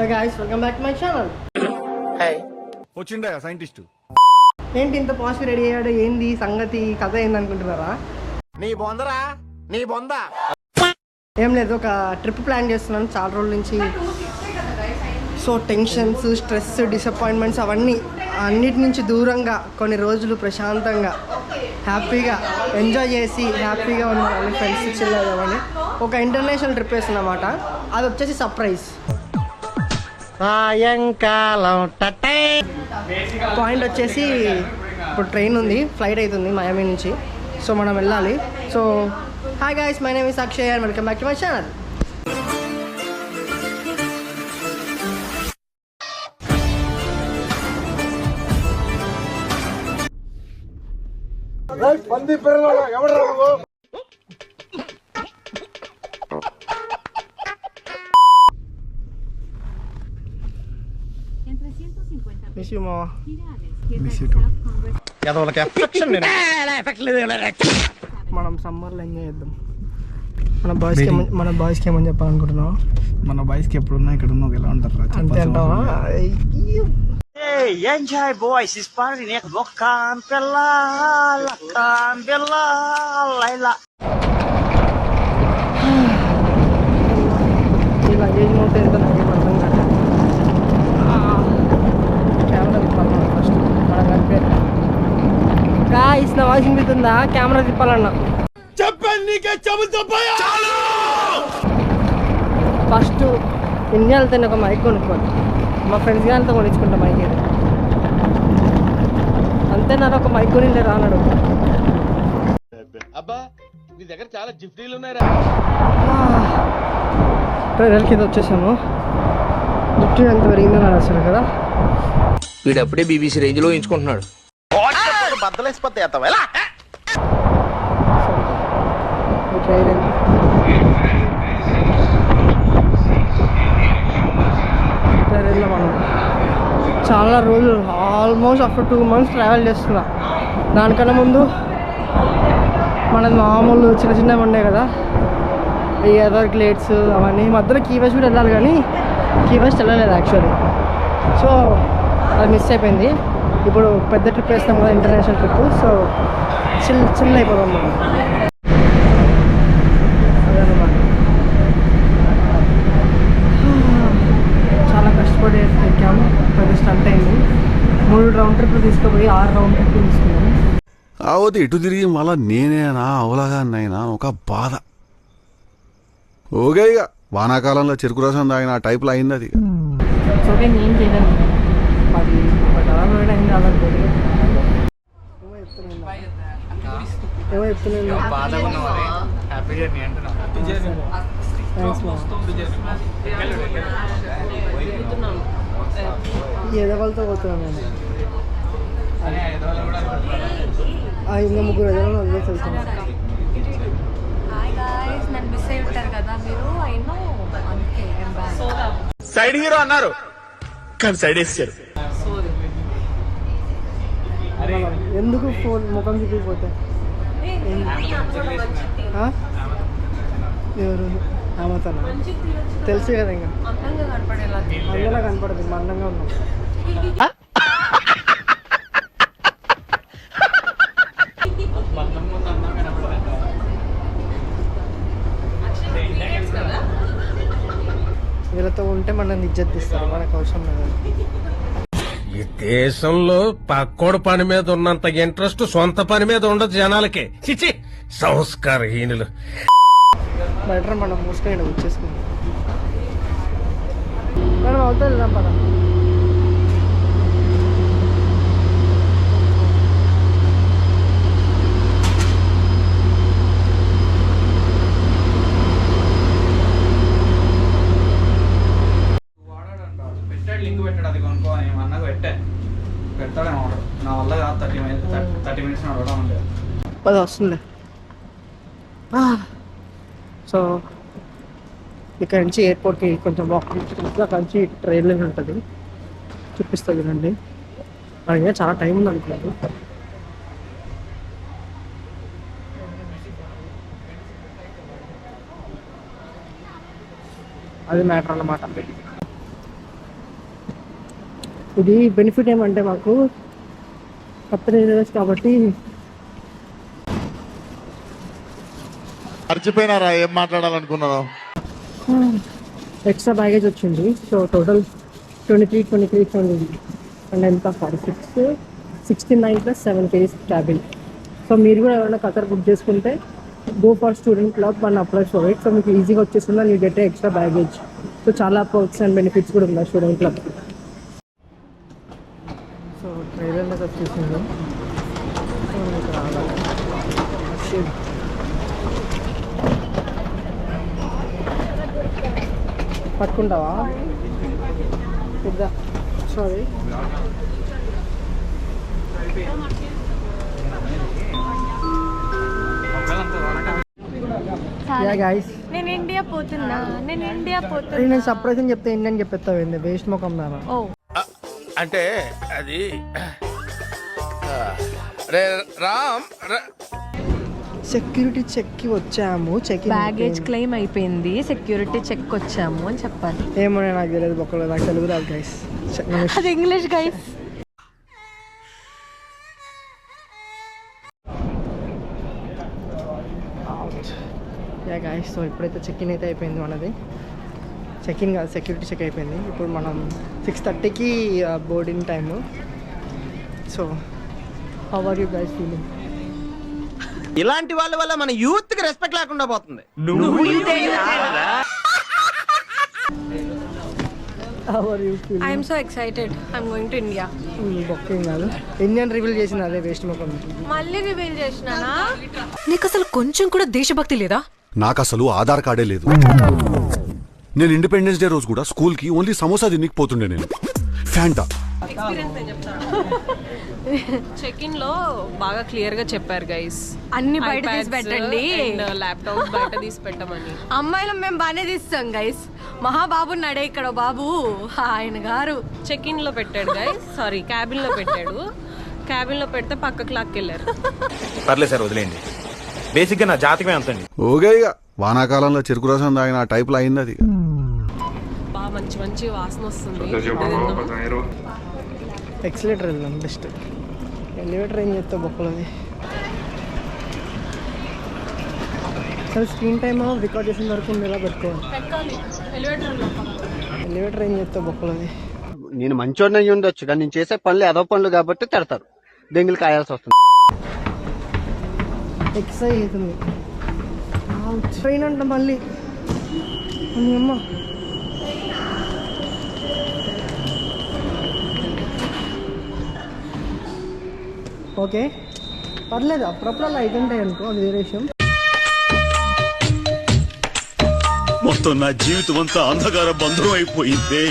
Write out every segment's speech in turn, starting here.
Guys welcome back to my channel వచ్చిండా scientist? ఏంటి ఇంత పాజిటివ్ రెడీ అయ్యాడు? ఏంది సంగతి? కథ ఏంది అనుకుంటున్నారా? నీ బొందరా? నీ బొంద. ఏం లేదు ఒక ట్రిప్ ప్లాన్ చేస్తున్నాను చాలా రోజుల నుంచి. సో టెన్షన్స్ స్ట్రెస్ డిసప్పాయింట్మెంట్స్ అవన్నీ అన్నిటి నుంచి దూరంగా కొన్ని రోజులు ప్రశాంతంగా హ్యాపీగా ఎంజాయ్ చేసి హ్యాపీగా ఉండాలని ఫ్రెండ్స్ చిల్ అవ్వని ఒక ఇంటర్నేషనల్ ట్రిప్ వేస్తున్నమాట అది వచ్చేసి సర్ప్రైజ్ సాయంకాలం. పాయింట్ వచ్చేసి ఇప్పుడు ట్రైన్ ఉంది ఫ్లైట్ అవుతుంది మయామి నుంచి. సో మనం వెళ్ళాలి. So hi guys my name is Akshay and welcome back to my channel పంది పిల్లల ఎవడు está Congress ఎదవలకి ఎఫెక్షన్ నేను మనం సమ్మర్లో ఎంజాయ్ చేద్దాం మన బాయ్స్కి ఏమని మన బాయ్స్కి ఏమని చెప్పాలనుకుంటున్నావు మన బాయ్స్కి ఎప్పుడు ఉన్నా ఇక్కడ ఉన్నా ఎలా ఉంటారు అంతే అంటావా అయ్యో. Enjoy boys, is party nek bukan bella, lakan bella, laila. ఈ లగేజ్ మూట ఎంత నాకేం అర్థం కాదు కెమెరా తిప్పాలన్నా ఫస్ట్ మనం కలిపే గాయస్ నా వాయిస్ వినిపిస్తుందా? కెమెరా తిప్పాలన్నా. నీకే ఫస్ట్ ఇండియా వెళ్తే ఒక మైక్ కొనుక్కోండి మా ఫ్రెండ్స్ గారితో కొనిచ్చుకుంటా మైక్ ఇది అంతే నాకు ఒక మైక్ కొని రానడు అబ్బా నీ దగ్గర చాలా జిఫ్టీలు ఉన్నాయిరా. ట్రైనర్ కింద వచ్చేసాము. జుట్టు ఎంత పెరిగిందని అసలు కదా. వీడప్పుడే బీబీసీ రేంజ్లో ఎంచుకుంటున్నాడు. బద్దలేసిపోతే ఎత్తవా ఎలా? ట్రైన్లో మనం చాలా రోజులు almost after two months travel చేస్తున్నా. దానికన్నా ముందు మన మామూలు చిన్న చిన్నవి ఉండే కదా. ఈ ఎదర్ గ్లేట్స్ అవన్నీ. మధ్యలో కీవెస్ట్ కూడా వెళ్ళాలి కానీ కీవెస్ట్ వెళ్ళలేదు యాక్చువల్లీ సో అది మిస్ అయిపోయింది. ఇప్పుడు పెద్ద ట్రిప్ వేస్తాం కదా international trip so chill chill అయిపోదాం మనం. అదనమాట చాలా కష్టపడి ఎక్కాము పెద్ద స్టంట్ అయింది. మూడు రౌండ్ ట్రిప్లు తీసుకుపోయి ఆరు రౌండ్ ట్రిప్లు తీసుకున్నాము అవతి ఇటు తిరిగి మళ్ళా నేనేనా అవలగాన్నైనా ఒక బాధ. ఓకే ఇక వానాకాలంలో చెరుకు రసం తాగిన ఆ టైప్లో అయింది అది ఓకే నేను చేయలేను అది ఒక డాలర్ వేయడం ఏం కాదనుకోండి ఏమో చెప్తున్నాను హ్యాపీ జర్నీ అంటున్నా థ్యాంక్స్ పోతున్నాను నేను ఇంకా ముగ్గురు ఎదగలు వదిలేసి వెళ్తున్నాను సైడ్ హీరో అన్నారు. కానీ సైడ్ వేసారు ఎందుకు ఫోన్ ముఖం చూపిపోతే ఎవరు? ఆమెతోనా? తెలుసు కదా ఇంకా. అందులో కనపడదు మా అందంగా ఉన్నాం వీళ్ళతో ఉంటే మనల్ని ఇజ్జత్ ఇస్తారు మనకు అవసరం లేదు. ఈ దేశంలో పక్కోడు పని మీద ఉన్నంత ఇంట్రెస్ట్ సొంత పని మీద ఉండదు జనాలకి. చిచి సంస్కారహీనులు. బెటర్ మనం మూసుకొని వచ్చేసుకుందాం. మనం అవుతుంది వెళ్దాం పద పెట్టాడు అది కొనుక్కో అని అన్నకు పెట్టా. పెడతాడేమో ఆర్డర్ నా వల్ల కాదు థర్టీ మినిట్స్ థర్టీ మినిట్స్ అడగడం ఉండేది అది వస్తుంది సో ఇక్కడ నుంచి ఎయిర్పోర్ట్కి కొంచెం వాక్ అక్కడ నుంచి ట్రైన్ ఉంటుంది. చూపిస్తా చూడండి. మనకి చాలా టైం ఉంది అనుకున్నాను అది మ్యాటర్ అన్నమాట. ఇది బెనిఫిట్ ఏమంటే మాకు కొత్త రిజర్వేస్ కాబట్టి మర్చిపోయినారా? ఏం మాట్లాడాలనుకున్నాను ఎక్స్ట్రా బ్యాగేజ్ వచ్చింది. So total twenty three twenty three twenty and ఎంత? Forty six sixty nine plus seven kgs cabin so మీరు కూడా ఎవరైనా కతర్ బుక్ చేసుకుంటే గో ఫర్ స్టూడెంట్ క్లబ్ మన అప్లై ఫర్ ఇట్ సో మీకు ఈజీగా వచ్చేస్తుందా? You get extra baggage so చాలా పర్క్స్ అండ్ బెనిఫిట్స్ కూడా ఉన్నాయి స్టూడెంట్ క్లబ్ సో ట్రైలర్ దగ్గర వచ్చేసింది. పట్టుకుంటావా? పెద్ద సారీ నేను ఇండియా పోతున్నా. నేను ఇండియా పోతున్నా. నేను సర్ప్రైజ్ అని చెప్తే ఇండియన్ చెప్పేస్తావు ఏంది వేస్ట్ ముఖం దానా? ఓ. అంటే అది రే రామ్ సెక్యూరిటీ చెక్కి వచ్చాము చెక్ బ్యాగేజ్ క్లెయిమ్ అయిపోయింది సెక్యూరిటీ చెక్ వచ్చాము అని చెప్పాలి. ఏమో నాకు తెలియదు బొక్కలు నాకు తెలుగు రాదు గైస్ అది English guys yeah guys so ఇప్పుడైతే చెక్ ఇన్ అయితే అయిపోయింది మనది. చెక్ ఇన్ కాదు సెక్యూరిటీ చెక్ అయిపోయింది. ఇప్పుడు మనం సిక్స్ థర్టీకి boarding time so how are you guys feeling ఇలాంటి వాళ్ళ వల్ల మన యూత్కి రెస్పెక్ట్ లేకుండా పోతుంది how are you feeling I'm so excited I'm going to India కాదు ఇండియన్ రివీల్ చేసింది అదే వేస్ట్ ముఖం మళ్ళీ రివీల్ చేసినానా? నీకు అసలు కొంచెం కూడా దేశభక్తి లేదా? నాకు అసలు ఆధార్ కార్డే లేదు. నేను ఇండిపెండెన్స్ డే రోజు కూడా స్కూల్కి ఓన్లీ సమోసా తినికి పోతుండే నేను ఫ్యాంటా చెక్ ఇన్లో బాగా క్లియర్గా చెప్పారు గైస్ అన్ని బయట తీసి పెట్టండి. ల్యాప్టాప్ బయట తీసి పెట్టమని. అమ్మాయిలు మేము బాగానే తీస్తాం గైస్ మహాబాబు నడే ఇక్కడ బాబు. ఆయన గారు. చెక్ ఇన్లో పెట్టాడు గైస్ సారీ క్యాబిన్లో పెట్టాడు. క్యాబిన్లో పెడితే పక్కకు లాక్కెళ్ళారు పర్లేదు సార్ వదిలేండి బేసిక్గా నా జాతకమే అంతండి. ఓకే ఇక. వానాకాలంలో చెరుకు రసం తాగిన ఆ టైప్లో అయింది అది. బాగా మంచి మంచి వాసన వస్తుంది. ఎక్సలేటర్ వెళ్దాం బెస్ట్ ఎలివేటర్ ఏం చేస్తావు బొక్కలది సరే స్క్రీన్ టైమ్ రికార్డ్ చేసిన వరకు ఉండేలా పెట్టుకోవాలి ఎలివేటర్ ఏం చేస్తావు బొక్కలది నేను మంచోడిని అయ్యి ఉండొచ్చు కానీ నేను చేసే పనులు ఏదో పనులు కాబట్టి తిడతారు. దెంగులు కాయాల్సి వస్తుంది. ఎక్సైజ్ అవుతుంది ట్రైన్ అంట మళ్ళీ. అమ్మ ఓకే పర్లేదు అప్పుడప్పుడు అలా అవుతుంటాయి అనుకో అది వేరే విషయం మొత్తం నా జీవితం అంతా అంధకార బంధం అయిపోయింది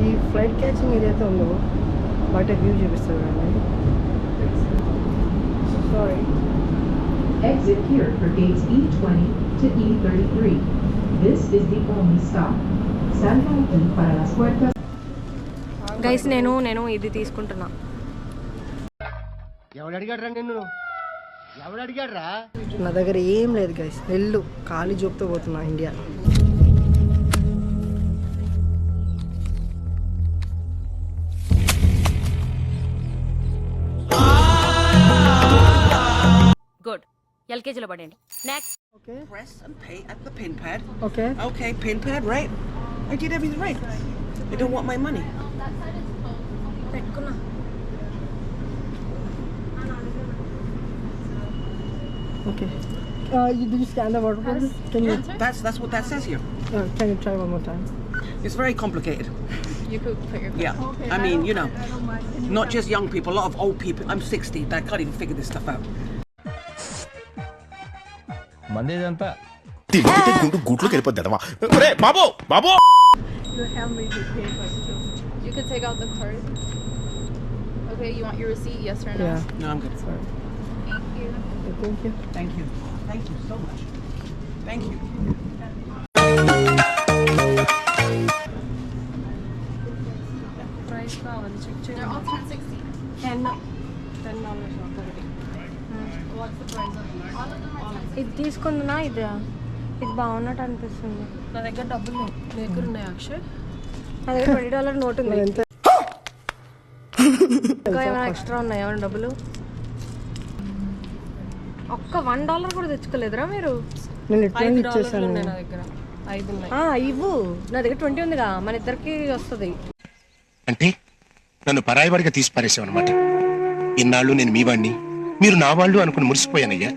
ఈ ఫ్లైట్ క్యాచింగ్ ఏదైతే ఉందో బయట వ్యూ చూపిస్తుంది కానీ sorry Exit here for gates E20 to E33. This is the only stop. Salga aquí para las puertas. Guys నేను నేను ఇది తీసుకుంటున్నా. ఎవడు అడిగాడు నిన్ను? ఎవడు అడిగాడు రా నా దగ్గర ఏం లేదు గైస్ వెళ్ళు. ఖాళీ జోబ్తో పోతున్నా ఇండియా. గుడ్ ఎల్కేజీలో పడండి next okay Press and pay at the pin pad. Okay pin pad, right? I did everything right. They don't want my money. పెట్టుకున్నా okay you did you scan the water bottle? Can you That's that's what that says here. uh, can you try one more time? It's very complicated. You could put your Yeah. I mean, you know, not just young people, a lot of old people. I'm 60 that can't even figure this stuff out. తింటే గుండు గూట్లోకి వెళ్ళిపోద్ది అదవా బాబు బాబు you help me to pay too? You could take out the card. Okay, you want your receipt? Yes or no? Yeah. No, I'm good. Sorry. Thank you. Okay, thank you. Thank you. Thank you so much. Thank you. Price now, They're all 1060. 10 dollars. $10 not 30. Hmm. What's the price of all of them? It is con ఇది బాగున్నట్టు అనిపిస్తుంది. నా దగ్గర డబ్బులు లేవు. నీ దగ్గర ఉన్నాయి అక్షయ్. నా దగ్గర ట్వంటీ డాలర్ నోట్ ఉంది. ఇంకా ఏమైనా ఎక్స్ట్రా ఉన్నాయా? ఏమైనా డబ్బులు? ఒక్క వన్ డాలర్ కూడా తెచ్చుకోలేదురా మీరు? నేను ఇట్లా ఐదు ఇచ్చేసాను. డాలర్లు ఉన్నాయి నా దగ్గర. ఐదు ఉన్నాయి. ఆ, ఇవ్వు. నా దగ్గర ట్వంటీ ఉందిగా. మన ఇద్దరికి వస్తుంది. అంటే నన్ను పరాయివాడిగా తీసి పారేసావు అనమాట ఇన్నాళ్ళు నేను మీ వాడిని మీరు నా వాళ్ళు అనుకుని మురిసిపోయానయ్యా.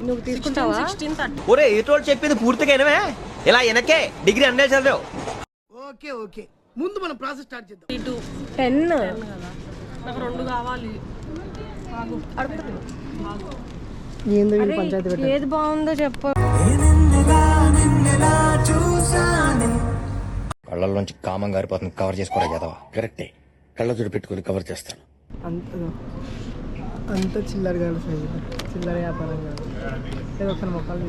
ఒరే ఏటోళ్ళు చెప్పింది పూర్తిగా వినవే? ఇలా వెనకే డిగ్రీ అన్నే చదివావు. టూ. టెన్. నాకు రెండు కావాలి. ఏందో బాగుందో చెప్పు. కళ్ళల్లోంచి కామం గారిపోతుంది కవర్ చేసుకోరా కదా కరెక్టే. కళ్ళజోడు పెట్టుకుని కవర్ చేస్తాను. అంత అంత చిల్లర కాదు సైజు. చిల్లర వ్యాపారం కాదు. ఏదో ఒకసారి మొక్కలు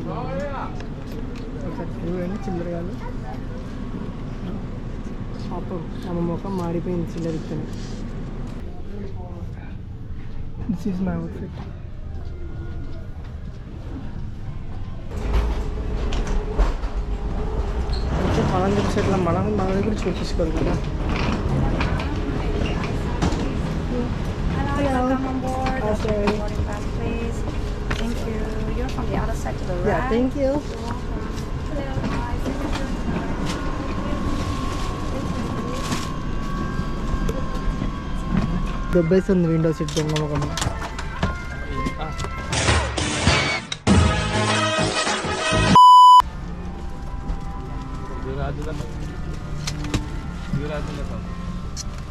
ఒకసారి చూడండి చిల్లర కాదు. పాపం ఆమె ముఖం మాడిపోయింది చిల్లర ఇస్తేనే దిస్ ఈజ్ మై అవుట్ఫిట్ మనం చూసి ఇట్లా మనం మన దగ్గర చూపించుకోవాలి కదా. Yeah, thank you. దెబ్బేస్తుంది విండో సీట్ దొంగ ముఖం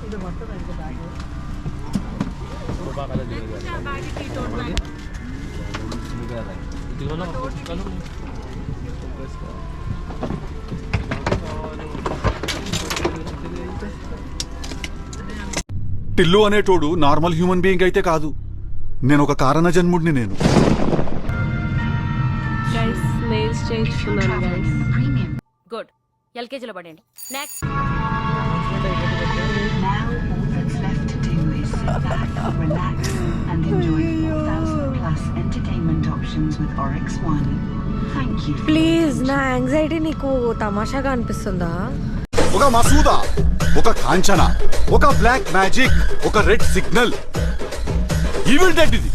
ఇది మొత్తం బ్యాగ్ టిల్లు అనేటోడు నార్మల్ హ్యూమన్ బీయింగ్ అయితే కాదు. నేను. ఒక కారణ జన్ముడిని నేను గుడ్ ఎల్కేజీలో పడండి next Now all that's left to do is sit back, relax, and enjoy. 4,000 plus entertainment options with Oryx One. Thank you. Please నా యాంగ్జైటీ నీకు తమాషాగా అనిపిస్తుందా? ఒక మసూదా ఒక కాంచన ఒక బ్లాక్ మ్యాజిక్ ఒక రెడ్ సిగ్నల్ ఈవిల్ డెడ్ ఇది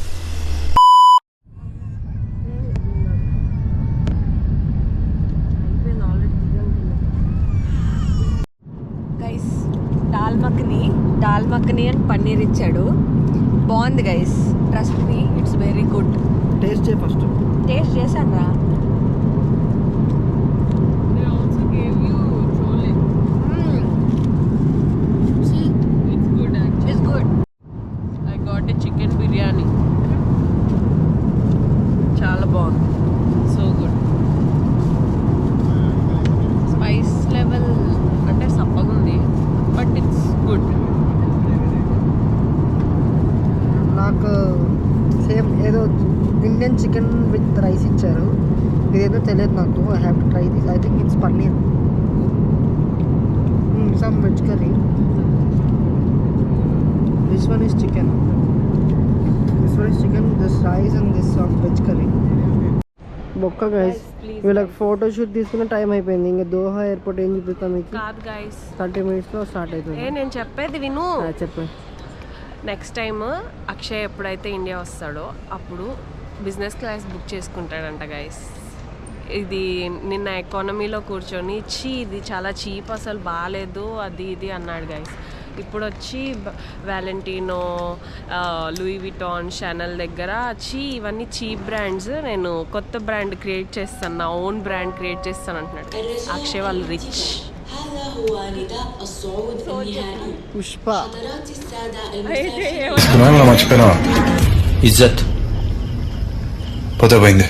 గైస్ దాల్ మఖని దాల్ మఖని అండ్ పన్నీర్ ఇచ్చాడు. బాగుంది guys trust me it's very good taste చేయి ఫస్ట్ టేస్ట్ చేశాను రా They also gave you chole. It's good actually. It's good I got a chicken biryani. చాలా బాగుంది so good spice level అంటే సప్పగుంది బట్ ఇట్స్ గుడ్ నాకు same ఏదో Indian chicken with rice ఇచ్చారు ఇదేదో తెలియదు నాకు. I have to try this I think it's paneer. Some veg curry this one is chicken this one is chicken this rice and this some veg curry బొక్క guys వీళ్ళకి photo shoot తీసుకున్న time అయిపోయింది. ఇంకా Doha airport ఏం చూపిస్తాం మీకు? కాదు guys thirty మినిట్స్లో స్టార్ట్ అవుతుంది ఏ నేను చెప్పేది విను. ఆ, చెప్పండి నెక్స్ట్ టైం అక్షయ్ ఎప్పుడైతే ఇండియా వస్తాడో అప్పుడు బిజినెస్ క్లాస్ బుక్ చేసుకుంటాడంట గైస్ ఇది నిన్న ఎకానమీలో కూర్చొని చీ ఇది చాలా చీప్ అసలు బాగాలేదు అది ఇది అన్నాడు గైస్ ఇప్పుడు వచ్చి వ్యాలంటీనో లూయి విటాన్ షానల్ దగ్గర చీ ఇవన్నీ చీప్ బ్రాండ్స్ నేను కొత్త బ్రాండ్ క్రియేట్ చేస్తాను నా ఓన్ బ్రాండ్ క్రియేట్ చేస్తాను అంటున్నాడు అక్షయ్ వాళ్ళు రిచ్ పుష్ప మర్చిపోయినా ఇజ్జత్ పోతే పోయింది.